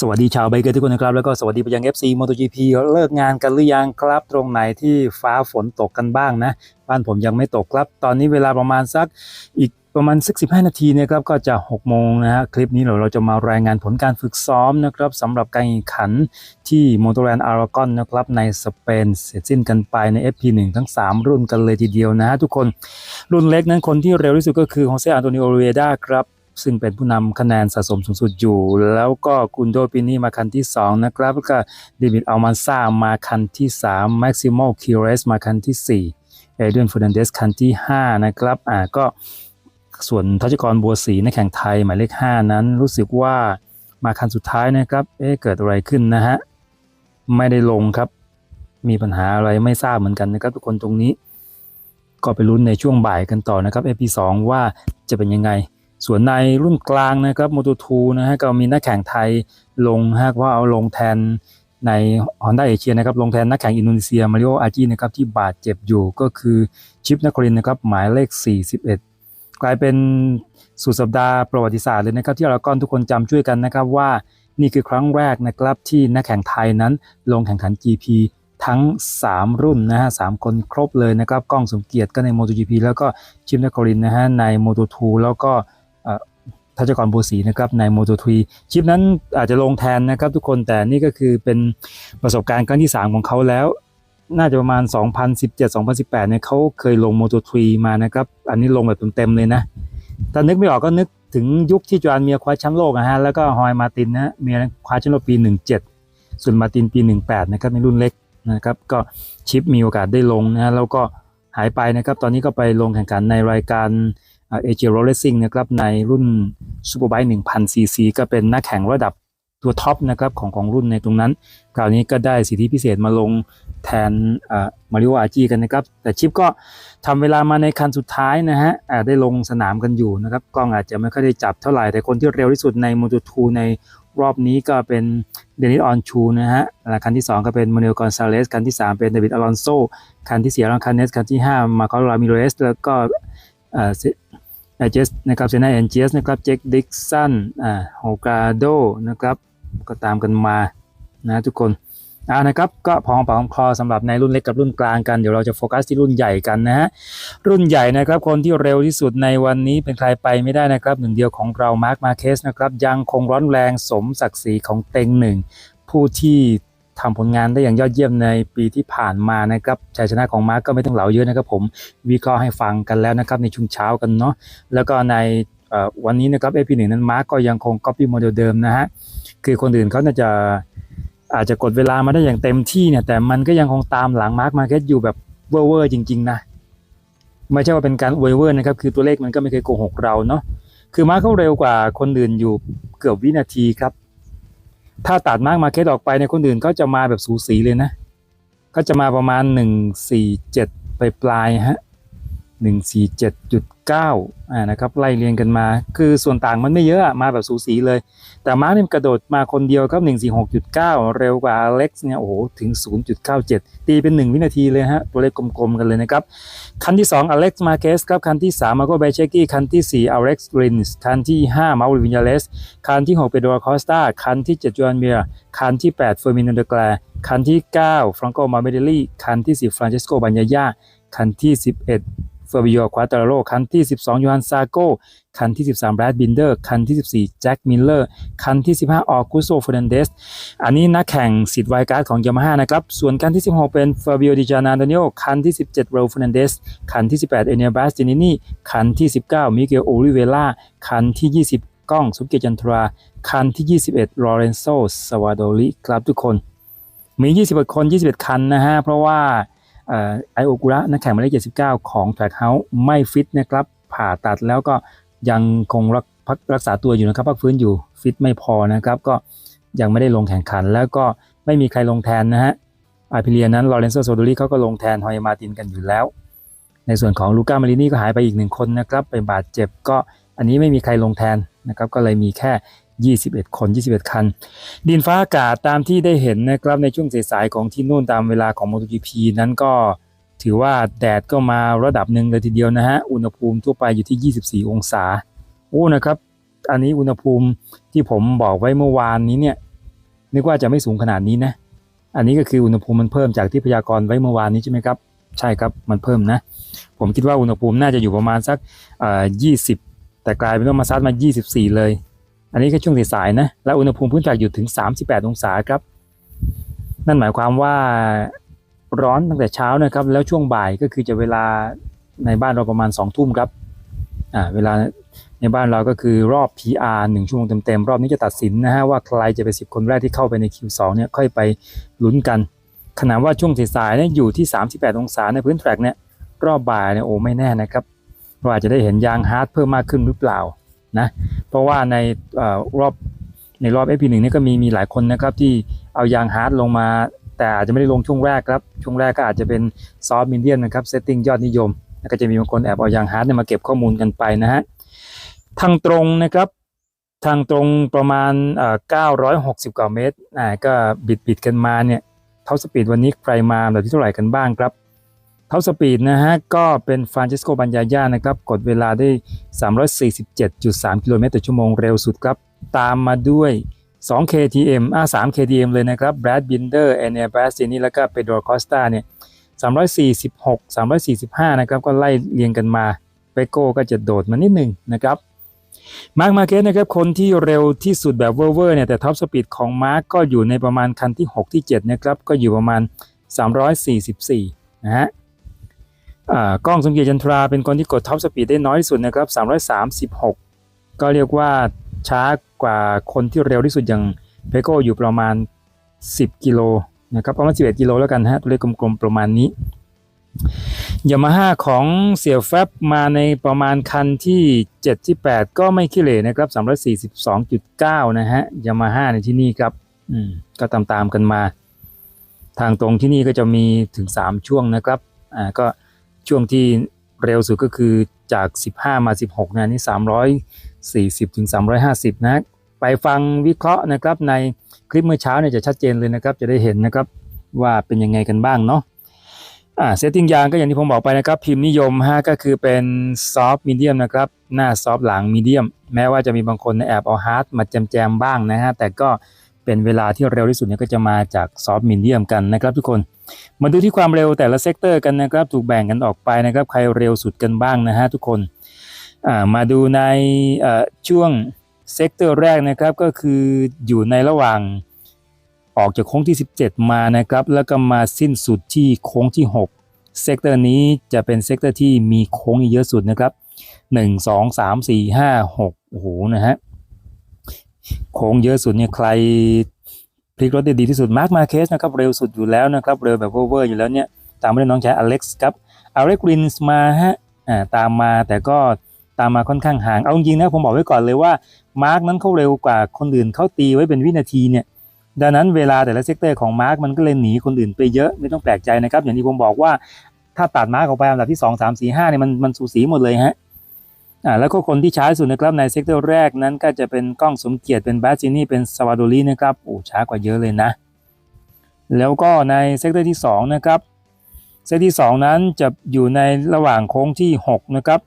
สวัสดีชาวไบเกอร์ทุกคนนะครับ แล้วก็สวัสดีไปยัง FC MotoGP เลิกงานกันหรือยังครับตรงไหนที่ฟ้าฝนตกกันบ้างนะ บ้านผมยังไม่ตกครับ ตอนนี้เวลาประมาณสักอีกประมาณสัก15นาทีเนะครับก็จะ 6 โมงนะฮะคลิปนี้เราเราจะมารายงานผลการฝึกซ้อมนะครับสำหรับการแข่งขันที่มอเตอร์แลนด์อารากอนนะครับในสเปนเสร็จสิ้นกันไปใน FP1 ทั้ง 3 รุ่นกันเลยทีเดียวนะฮะทุกคนรุ่นเล็กนั้นคนที่เร็วที่สุดก็คือโฮเซอันโตนิโอเรดาครับ ซึ่งเป็นผู้นำคะแนนสะสมสูงสุดอยู่ แล้วก็กุนโดปินี่มาคันที่ 2 นะครับ แล้วก็เดวิดอัลมันซ่ามาคันที่ 3 แม็กซิมอลคิเรสมาคันที่ 4 เอเดนฟูนันเดสคันที่ 5 นะครับอ่าก็ส่วนทัชกรบัวศรีในแข่งไทยหมายเลข 5 นั้นรู้สึกว่ามาคันสุดท้ายนะครับ เอ๊ะเกิดอะไรขึ้นนะฮะ ไม่ได้ลงครับ มีปัญหาอะไรไม่ทราบเหมือนกันนะครับ ทุกคนตรงนี้ ก็ไปลุ้นในช่วงบ่ายกันต่อนะครับ AP2 ว่าจะเป็นยังไง ส่วนในรุ่นกลางนะครับโมโตทูนะฮะก็มีนักแข่งไทยลงฮะว่าเอาลงแทนใน Honda เอเชียนะครับลงแทนนักแข่งอินโดนีเซียมาริโออาจีนะครับที่บาดเจ็บอยู่ก็คือชิปนครินนะครับหมายเลข 41 กลายเป็นสุดสัปดาห์ประวัติศาสตร์เลยนะครับที่เราก้อนทุกคนจำช่วยกันนะครับว่านี่คือครั้งแรกนะครับที่นักแข่งไทยนั้นลงแข่งขัน GP ทั้ง 3 รุ่นนะฮะสามคนครบเลยนะครับ ก้องสมเกียรติก็ใน MotoGP แล้วก็ชิปนครินนะฮะใน Moto2 แล้วก็ ทัชกรบัวศรีนะครับใน Moto3 ชิปนั้นอาจจะลงแทนนะครับทุกคนแต่นี่ก็คือเป็นประสบการณ์ครั้งที่ 3 ของเขาแล้ว น่าจะประมาณ 2017-2018เนี่ยเขาเคยลง Moto3 มานะครับ อันนี้ลงแบบเต็มๆเลยนะถ้านึกไม่ออกก็นึกถึงยุคที่จอห์นเมียคว้าแชมป์โลกนะฮะแล้วก็ฮอยมาตินนะเมียคว้าแชมป์โลกปี 17 ส่วนมาตินปี 18 นะครับในรุ่นเล็กนะครับก็ชิปมีโอกาสได้ลงนะฮะแล้วก็หายไปนะครับ ตอนนี้ก็ไปลงแข่งขันในรายการ เอเจโรเลซิ่งนะครับในรุ่นซูเปอร์ไบค์1,000ซีซีก็เป็นนักแข่งระดับตัวท็อปนะครับของของรุ่นในตรงนั้น คราวนี้ก็ได้สิทธิพิเศษมาลงแทนมาริโออาจีกันนะครับ แต่ชิปก็ทำเวลามาในคันสุดท้ายนะฮะอาได้ลงสนามกันอยู่นะครับ กล้องอาจจะไม่ค่อยได้จับเท่าไหร่ แต่คนที่เร็วที่สุดใน Moto2 ในรอบนี้ก็เป็นเดนิสออนชูนะฮะและคันที่ 2 ก็เป็นมาเนลกอนซาเลส คันที่ 3 เป็นเดวิดอลอนโซ คันที่4อลังคาเนส คันที่ 5 มาคาร์ลามิโรเอส แล้วก็ อ่าเอเจสนะครับเซนาเอนเจสนะครับเจคดิกสันอ่าโฮกาโดนะครับก็ตามกันมานะทุกคนอ่านะครับก็พอหอมปากหอมคอสำหรับในรุ่นเล็กกับรุ่นกลางกันเดี๋ยวเราจะโฟกัสที่รุ่นใหญ่กันนะฮะรุ่นใหญ่นะครับคนที่เร็วที่สุดในวันนี้เป็นใครไปไม่ได้นะครับหนึ่งเดียวของเรามาร์คมาเคสนะครับยังคงร้อนแรงสมศักดิ์ศรีของเต็งหนึ่งผู้ที่ ทำผลงานได้อย่างยอดเยี่ยมในปีที่ผ่านมานะครับชัยชนะของมาร์คก็ไม่ต้องเหลาเยอะนะครับ ผมวิเคราะห์ให้ฟังกันแล้วนะครับในช่วงเช้ากันเนาะแล้วก็ในวันนี้นะครับ AP1 นั้นมาร์กก็ยังคง copy โมเดลเดิมนะฮะคือคนอื่นเขาน่าจะอาจจะกดเวลามาได้อย่างเต็มที่เนี่ยแต่มันก็ยังคงตามหลังมาร์กมาเก็ตอยู่แบบเวอร์เวอร์จริง ๆ นะ ไม่ใช่ว่าเป็นการอวยเวอร์นะครับคือตัวเลขมันก็ไม่เคยโกหกเราเนาะคือมาร์กเขาเร็วกว่าคนอื่นอยู่เกือบวินาทีครับ ถ้าตัดมาร์กมาเก็ตออกไปในคนอื่นก็จะมาแบบสูสีเลยนะ ก็จะมาประมาณหนึ่งสี่เจ็ดไปปลายฮะ 147.9อ่านะครับไล่เรียงกันมา คือส่วนต่างมันไม่เยอะมาแบบสูสีเลย แต่มาร์คเนี่ยกระโดดมาคนเดียวครับ 146.9 เร็วกว่าอเล็กซ์เนี่ยโอ้โหถึง 0.97 ตีเป็น 1 วินาทีเลยฮะ ตัวเลขกลมๆกันเลยนะครับ คันที่ 2อเล็กซ์มาเกสครับคันที่ 3 มาโกเบเชกี้คันที่ 4อเล็กซ์รินส์คันที่ 5 มาวินยาเลสคันที่ 6 เปโดรคอสตาคันที่ 7จูอห์นเมียร์คันที่ 8 เฟอร์มินโนเดแกลคันที่ 9 ฟรังโกมาเบเดลี่คันที่ 10 ฟรานเชสโกบัญญาย่าคันที่ 11 เฟอร์บิโอควาตาโรคันที่ 12ยูฮันซาโกคันที่ 13แบรดบินเดอร์คันที่ 14แจ็คมิลเลอร์คันที่ 15ออกุโซเฟรนันเดสอันนี้นักแข่งสิทธิ์ไวการ์ดของยามาฮ่านะครับ ส่วนคันที่ 16 เป็นเฟอร์บิโอดิจานาโดเนโอคันที่ 17โรเฟรนันเดสคันที่ 18เอเนียบัสตินินีคันที่ 19มิเกลโอลิเวล่าคันที่ 20ก้องสุเกยจันทรา คันที่ 21ลอเรนโซสวาโดลิครับทุกคน มี 21 คน 21 คันนะฮะ เพราะว่า ไอโอกุระนักแข่งหมายเลข79 ของ Track House ไม่ฟิตนะครับ ผ่าตัดแล้วก็ยังคงรักพักรักษาตัวอยู่นะครับพักฟื้นอยู่ฟิตไม่พอนะครับ ก็ยังไม่ได้ลงแข่งขัน แล้วก็ไม่มีใครลงแทนนะฮะอาพิเลียนั้นลอเรนโซโซโดรีเขาก็ลงแทนฮอยมาตินกันอยู่แล้ว ในส่วนของลูก้ามารินี่ก็หายไปอีกหนึ่งคนนะครับไปบาดเจ็บก็อันนี้ไม่มีใครลงแทนนะครับ ก็เลยมีแค่ 21 คน 21 คัน ดินฟ้าอากาศตามที่ได้เห็นนะครับในช่วงสายๆของที่นู่นตามเวลาของ MotoGP นั้นก็ถือว่าแดดก็มาระดับหนึ่งเลยทีเดียวนะฮะ อุณหภูมิทั่วไปอยู่ที่ 24 องศา โอ้นะครับ อันนี้อุณหภูมิที่ผมบอกไว้เมื่อวานนี้เนี่ยนึกว่าจะไม่สูงขนาดนี้นะ อันนี้ก็คืออุณหภูมิมันเพิ่มจากที่พยากรณ์ไว้เมื่อวานนี้ใช่ไหมครับ ใช่ครับมันเพิ่มนะ ผมคิดว่าอุณหภูมิน่าจะอยู่ประมาณสักยี่สิบแต่กลายเป็นว่ามาซัดมา 24 เลย อันนี้แค่ช่วงสายๆนะ แล้วอุณหภูมิพื้นฐานอยู่ถึง 38 องศาครับ นั่นหมายความว่าร้อนตั้งแต่เช้านะครับ แล้วช่วงบ่ายก็คือจะเวลาในบ้านเราประมาณ 2 ทุ่มครับ อ่า เวลาในบ้านเราก็คือรอบ PR 1 ชั่วโมงเต็มๆ รอบนี้จะตัดสินนะฮะว่าใครจะเป็น 10 คนแรกที่เข้าไปใน Q2 เนี่ยค่อยไปลุ้นกันขนาดว่าช่วงสายๆเนี่ยอยู่ที่ 38 องศาในพื้นแทร็กเนี่ยรอบบ่ายเนี่ยโอ้ไม่แน่นะครับเราอาจจะได้เห็นยางฮาร์ดเพิ่มมากขึ้นหรือเปล่า นะเพราะว่าในอรอบในรอบ FP1 เนี่ยก็มีมีหลายคนนะครับที่เอายางฮาร์ดลงมา แต่อาจจะไม่ได้ลงช่วงแรกครับ ช่วงแรกก็อาจจะเป็นซอฟต์มีเดียมนะครับเซตติ้งยอดนิยมแล้วก็จะมีบางคนแอบเอายางฮาร์ดเนี่ยมาเก็บข้อมูลกันไปนะฮะทางตรงนะครับทางตรงประมาณเอ่อ960กว่าเมตรอ่าก็บิดบิดกันมาเนี่ยเท่าสปีดวันนี้ใครมาแบบที่เท่าไหร่กันบ้างครับ เท่าสปีดนะฮะก็เป็นฟรานเชสโกบัญญาญานะครับกดเวลาได้ 347.3 กิโลเมตรต่อชั่วโมงเร็วสุดครับ ตามมาด้วย 2 KTM อ่า3 KTM เลยนะครับแบรดบินเดอร์แอนเนียบาสตินี่แล้วก็เปโดรคอสตาเนี่ย346 345 นะครับ ก็ไล่เรียงกันมาเปโก้ก็จะโดดมานิดหนึ่งนะครับมาร์คมาเกสนะครับคนที่เร็วที่สุดแบบเวอร์เวอร์เนี่ยแต่ท็อปสปีดของมาร์คก็อยู่ในประมาณคันที่ 6 ที่ 7 นะครับ ก็อยู่ประมาณ 344 นะฮะ กล้องสมเกียรติจันทราเป็นคนที่กดท็อปสปีดได้น้อยที่สุดนะครับ336 ก็เรียกว่าช้ากว่าคนที่เร็วที่สุดอย่างเปโก้อยู่ประมาณ 10 กิโลนะครับประมาณ 11 กิโลแล้วกันฮะตัวเลขกลมๆประมาณนี้ยามาฮ่าของเสี่ยแฟบมาในประมาณคันที่ 7 ที่ 8 ก็ไม่ขี้เหร่นะครับ342.9 นะฮะยามาฮ่าในที่นี่ครับอืมก็ตามๆกันมา ทางตรงที่นี่ก็จะมีถึง 3 ช่วงนะครับอ่าก็ ช่วงที่เร็วสุดก็คือจาก 15 มา 16นะนี่340ถึง350 นะ ไปฟังวิเคราะห์นะครับในคลิปเมื่อเช้าเนี่ยจะชัดเจนเลยนะครับ จะได้เห็นนะครับว่าเป็นยังไงกันบ้างเนาะอ่าเซตติ้งยางก็อย่างที่ผมบอกไปนะครับ พิมพ์นิยมฮะก็คือเป็นซอฟต์มีเดียมนะครับ หน้าซอฟต์หลังมีเดียม แม้ว่าจะมีบางคนแอบเอาฮาร์ดมาแจมๆบ้างนะฮะแต่ก็ เป็นเวลาที่เร็วที่สุดเนี่ยก็จะมาจากซอฟต์มีเดียมกันนะครับทุกคน มาดูที่ความเร็วแต่ละเซกเตอร์กันนะครับ ถูกแบ่งกันออกไปนะครับ ใครเร็วสุดกันบ้างนะฮะทุกคนมาดูในช่วงเซกเตอร์แรกนะครับก็คืออยู่ในระหว่างออกจากโค้งที่ 17 มานะครับ แล้วก็มาสิ้นสุดที่โค้งที่ 6 เซกเตอร์นี้จะเป็นเซกเตอร์ที่มีโค้งเยอะสุดนะครับ 1 2 3 4 5 6โอ้โหนะฮะ โค้งเยอะสุดเนี่ยใครพลิกรถได้ดีที่สุดมาร์คมาเคสนะครับเร็วสุดอยู่แล้วนะครับเร็วแบบเวอร์อยู่แล้วเนี่ยตามมาด้วยน้องชายอเล็กซ์ครับอเล็กรินส์มาฮะอ่าตามมาแต่ก็ตามมาค่อนข้างห่างเอาจริงนะผมบอกไว้ก่อนเลยว่ามาร์กนั้นเขาเร็วกว่าคนอื่นเขาตีไว้เป็นวินาทีเนี่ยดังนั้นเวลาแต่ละเซกเตอร์ของมาร์กมันก็เลยหนีคนอื่นไปเยอะไม่ต้องแปลกใจนะครับ อย่างที่ผมบอกว่าถ้าตัดมาร์กออกไปอันดับที่ 2 3 4 5เนี่ยมันมันสูสีหมดเลยฮะ อ่าแล้วก็คนที่ช้าสุดนะครับในเซกเตอร์แรกนั้นก็จะเป็นกล้องสมเกียรติเป็นบาจินี่เป็นสวาโดลีนะครับโอ้ช้ากว่าเยอะเลยนะ แล้วก็ในเซกเตอร์ที่2นะครับเซกเตอร์ที่ 2 นั้นจะอยู่ในระหว่างโค้งที่6นะครับ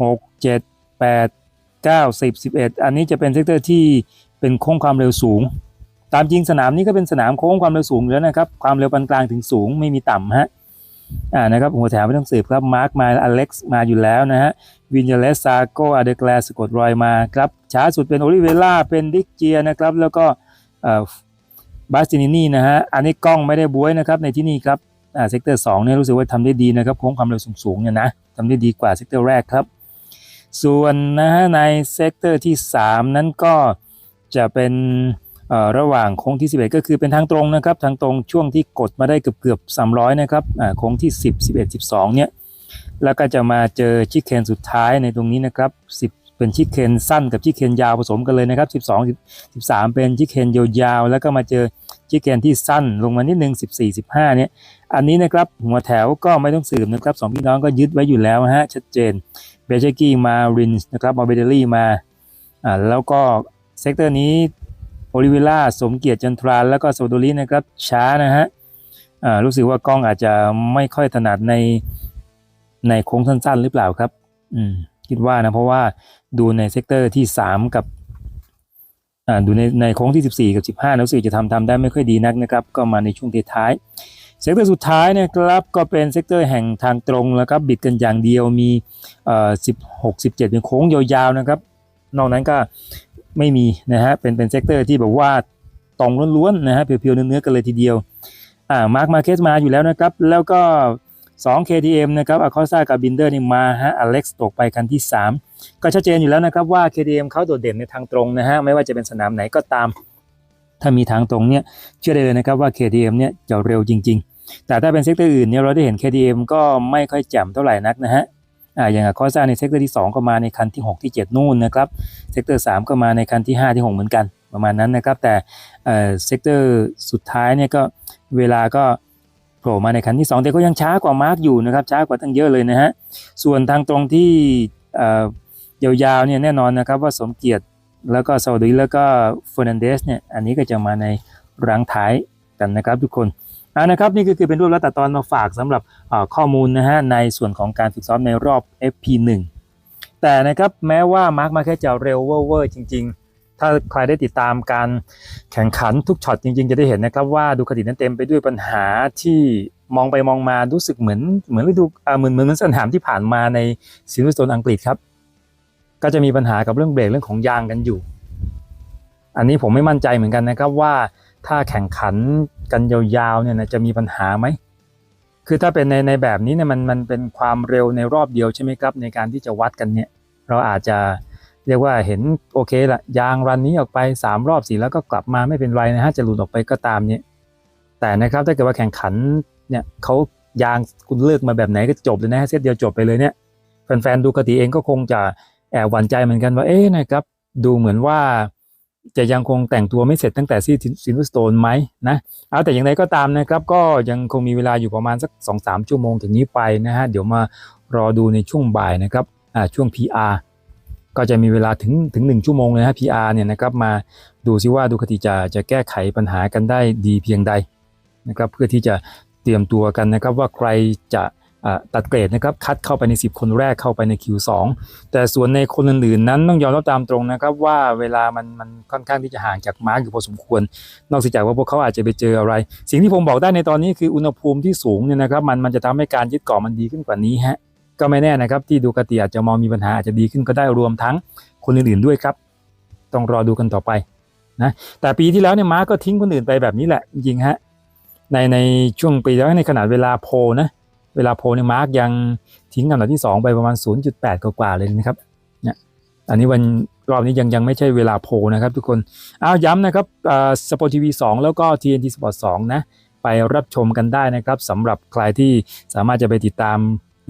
6 7 8 9 10 11 อันนี้จะเป็นเซกเตอร์ที่เป็นโค้งความเร็วสูง ตามจริงสนามนี้ก็เป็นสนามโค้งความเร็วสูงแล้วนะครับความเร็วปานกลางถึงสูงไม่มีต่ำฮะ อ่านะครับหัวแถวไม่ต้องสืบครับมาร์คมาอเล็กซ์มาอยู่แล้วนะฮะวินเยเลสซาโกอาเดกลสกดรอยมาครับช้าสุดเป็นโอลิเวล่าเป็นดิกเจียนะครับแล้วก็บาสตินินี่นะฮะอันนี้กล้องไม่ได้บวยนะครับในที่นี่ครับอ่าเซกเตอร์สองเนี่ยรู้สึกว่าทำได้ดีนะครับโค้งความเร็วสูงๆเนี่ยนะทำได้ดีกว่าเซกเตอร์แรกครับ ส่วนนะฮะในเซกเตอร์ที่ 3 นั้นก็จะเป็น ระหว่างโค้งที่ 11 ก็คือเป็นทางตรงนะครับ ทางตรงช่วงที่กดมาได้เกือบเกือบๆ300 นะครับโค้งที่ 10 11 12 เนี่ย แล้วก็จะมาเจอชิคเคนสุดท้ายในตรงนี้นะครับ 10 เป็นชิคเคนสั้นกับชิคเคนยาวผสมกันเลยนะครับ 12 13 เป็นชิคเคนยาวๆ แล้วก็มาเจอชิคเคนที่สั้นลงมานิดนึง 14 15 เนี่ย อันนี้นะครับหัวแถวก็ไม่ต้องสืบนะครับสองพี่น้องก็ยึดไว้อยู่แล้วฮะชัดเจนเบเชกี้มารินส์นะครับมาเบเดลี่มาอ่าแล้วก็เซกเตอร์นี้ โอลิเวล่าสมเกียรติจันทราแล้วก็โซโดลีนะครับช้านะฮะรู้สึกว่ากล้องอาจจะไม่ค่อยถนัดในในโค้งสั้นๆ หรือเปล่าครับ อืมคิดว่านะเพราะว่าดูในเซกเตอร์ที่ 3 กับอ่าดูในในโค้งที่ 14 กับ 15รู้สึกจะทำทำได้ไม่ค่อยดีนักนะครับ ก็มาในช่วงท้ายเซกเตอร์สุดท้ายนะครับก็เป็นเซกเตอร์แห่งทางตรงแล้วครับบิดกันอย่างเดียวมีเอ่อ16 17 เป็นโค้งยาวๆนะครับ นอกนั้นก็ ไม่มีนะฮะเป็นเป็นเซกเตอร์ที่แบบว่าตรงล้วนๆนะฮะเพียวๆเนื้อๆกันเลยทีเดียวอ่ามาร์คมาเคสมาอยู่แล้วนะครับ แล้วก็ 2 KTM นะครับอ c ค s a กับบินเดอร์นี่มาฮะอเล็กซ์ตกไปคันที่ 3 ก็ชัดเจนอยู่แล้วนะครับว่า KTM เขาโดดเด่นในทางตรงนะฮะไม่ว่าจะเป็นสนามไหนก็ตาม ถ้ามีทางตรงเนี่ยเชื่อได้เลยนะครับว่า KTM เนี่ยจะเร็วจริง ๆ แต่ถ้าเป็นเซกเตอร์อื่นเนี่ยเราได้เห็น KTM ก็ไม่ค่อยแจ่มเท่าไหร่นักนะฮะ อ่าอย่างคอซ่าในเซกเตอร์ที่ 2 ก็มาในคันที่ 6 ที่ 7 นู่นนะครับเซกเตอร์ 3 ก็มาในคันที่ 5 ที่ 6 เหมือนกันประมาณนั้นนะครับ แต่เซกเตอร์สุดท้ายเนี่ยก็เวลาก็โผล่มาในคันที่ 2 แต่ก็ยังช้ากว่ามาร์กอยู่นะครับช้ากว่าตั้งเยอะเลยนะฮะส่วนทางตรงที่ยาวๆเนี่ยแน่นอนนะครับว่าสมเกียรติแล้วก็ซาอุดีแล้วก็เฟอร์นันเดสเนี่ยอันนี้ก็จะมาในรังท้ายกันนะครับทุกคน อ่านะครับนี่ก็คือเป็นรูปและตัดตอนมาฝากสำหรับข้อมูลนะฮะในส่วนของการฝึกซ้อมในรอบ FP1 แต่นะครับแม้ว่ามาร์คมาแค่จะเร็วเวอร์จริง ๆ ถ้าใครได้ติดตามการแข่งขันทุกช็อตจริง ๆ จะได้เห็นนะครับว่าดูคตินั้นเต็มไปด้วยปัญหาที่มองไปมองมารู้สึกเหมือนเหมือนฤดูอ่าเหมือนเหมือนเหมือนสนามที่ผ่านมาในซิลเวอร์สโตนอังกฤษครับ ก็จะมีปัญหากับเรื่องเบรกเรื่องของยางกันอยู่ อันนี้ผมไม่มั่นใจเหมือนกันนะครับว่าถ้าแข่งขัน กันยาวๆเนี่ยนะจะมีปัญหาไหมคือถ้าเป็นในในแบบนี้เนี่ยมันมันเป็นความเร็วในรอบเดียวใช่ไหมครับ ในการที่จะวัดกันเนี่ยเราอาจจะเรียกว่าเห็นโอเคละยางรันนี้ออกไป 3 รอบสี่แล้วก็กลับมาไม่เป็นไรนะฮะจะหลุดออกไปก็ตามเนี่ยแต่นะครับถ้าเกิดว่าแข่งขันเนี่ยเขายางคุณเลือกมาแบบไหนก็จบเลยนะฮะเซตเดียวจบไปเลยเนี่ยแฟนๆดูกติเองก็คงจะแอบหวั่นใจเหมือนกันว่าเอ๊ะนะครับดูเหมือนว่า จะยังคงแต่งตัวไม่เสร็จตั้งแต่ซีซินเวสโตนไหมนะเอาแต่อย่างไรก็ตามนะครับ ก็ยังคงมีเวลาอยู่ประมาณสัก 2-3 ชั่วโมงถึงนี้ไปนะฮะ เดี๋ยวมารอดูในช่วงบ่ายนะครับอ่าช่วง PR ก็จะมีเวลาถึงถึง 1 ชั่วโมงเลยนะ PR เนี่ยนะครับมาดูซิว่าดูคติจะจะแก้ไขปัญหากันได้ดีเพียงใดนะครับเพื่อที่จะเตรียมตัวกันนะครับว่าใครจะ ตัดเกรดนะครับคัดเข้าไปใน 10 คนแรกเข้าไปใน Q2 แต่ส่วนในคนอื่นๆนั้นต้องยอมรับตามตรงนะครับว่าเวลามันมันค่อนข้างที่จะห่างจากมาร์กอยู่พอสมควร นอกจากว่าพวกเขาอาจจะไปเจออะไร สิ่งที่ผมบอกได้ในตอนนี้คืออุณหภูมิที่สูงเนี่ยนะครับมันมันจะทำให้การยึดเกาะมันดีขึ้นกว่านี้ฮะก็ไม่แน่นะครับที่ดูกติอาจจะมองมีปัญหาอาจจะดีขึ้นก็ได้รวมทั้งคนอื่นๆด้วยครับ ต้องรอดูกันต่อไปนะแต่ปีที่แล้วเนี่ยมาร์กก็ทิ้งคนอื่นไปแบบนี้แหละจริงฮะในในช่วงปีแล้วในขนาดเวลาโพนะ เวลาโพลเนี่ยมาร์กยังทิ้งอันดับที่ 2 ไปประมาณ 0.8 กว่าๆเลยนะครับเนี่ยอันนี้วันรอบนี้ยังยังไม่ใช่เวลาโพลนะครับทุกคนเอาย้ำนะครับสปอร์ตทีวี2แล้วก็ TNT Sport 2 นะ ไปรับชมกันได้นะครับสำหรับใครที่สามารถจะไปติดตาม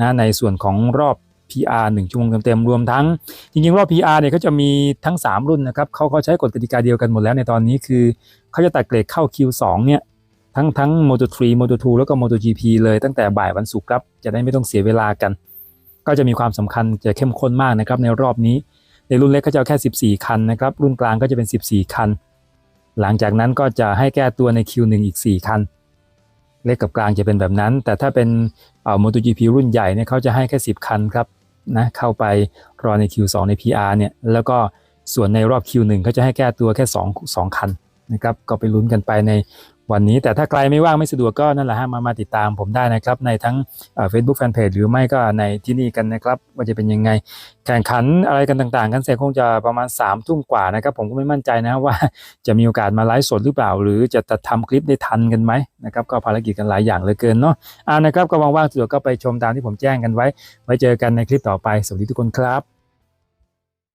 นะในส่วนของรอบ PR 1ชั่วโมงเต็มๆรวมทั้ง จริงๆ รอบ PR เนี่ยเขาจะมีทั้ง 3 รุ่นนะครับเขาเขาใช้กฎกติกาเดียวกันหมดแล้วในตอนนี้คือเขาจะตัดเกรดเข้า Q2 เนี่ย ทั้งทั้ง Moto3 Moto2 แล้วก็ MotoGP เลยตั้งแต่บ่ายวันศุกร์ครับ จะได้ไม่ต้องเสียเวลากัน ก็จะมีความสำคัญจะเข้มข้นมากนะครับในรอบนี้ ในรุ่นเล็กก็จะเอาแค่ 14 คันนะครับ รุ่นกลางก็จะเป็น 14 คัน หลังจากนั้นก็จะให้แก้ตัวใน Q1 อีก 4 คัน เล็กกับกลางจะเป็นแบบนั้น แต่ถ้าเป็นเอ่อ MotoGP รุ่นใหญ่เนี่ยเขาจะให้แค่ 10 คันครับนะเข้าไปรอใน Q2 ใน PR เนี่ยแล้วก็ส่วนในรอบ Q1 เขาจะให้แก้ตัวแค่ 2 2 คันนะครับก็ไปลุ้นกันไปใน วันนี้แต่ถ้าใครไม่ว่างไม่สะดวกก็นั่นแหละฮะมามาติดตามผมได้นะครับ ในทั้งเฟซบุ๊กแฟนเพจหรือไม่ก็ในที่นี่กันนะครับ ว่าจะเป็นยังไง แข่งขันอะไรกันต่างๆ กันเสร็จคงจะประมาณ3ามทุ่มกว่านะครับ ผมก็ไม่มั่นใจนะว่าจะมีโอกาสมาไลฟ์สดหรือเปล่า หรือจะทำคลิปได้ทันกันไหมนะครับก็ภารกิจกันหลายอย่างเหลือเกินเนาะอ่านะครับก็ว่างๆสะดวกก็ไปชมตามที่ผมแจ้งกันไว้ ไว้เจอกันในคลิปต่อไปสวัสดีทุกคนครับ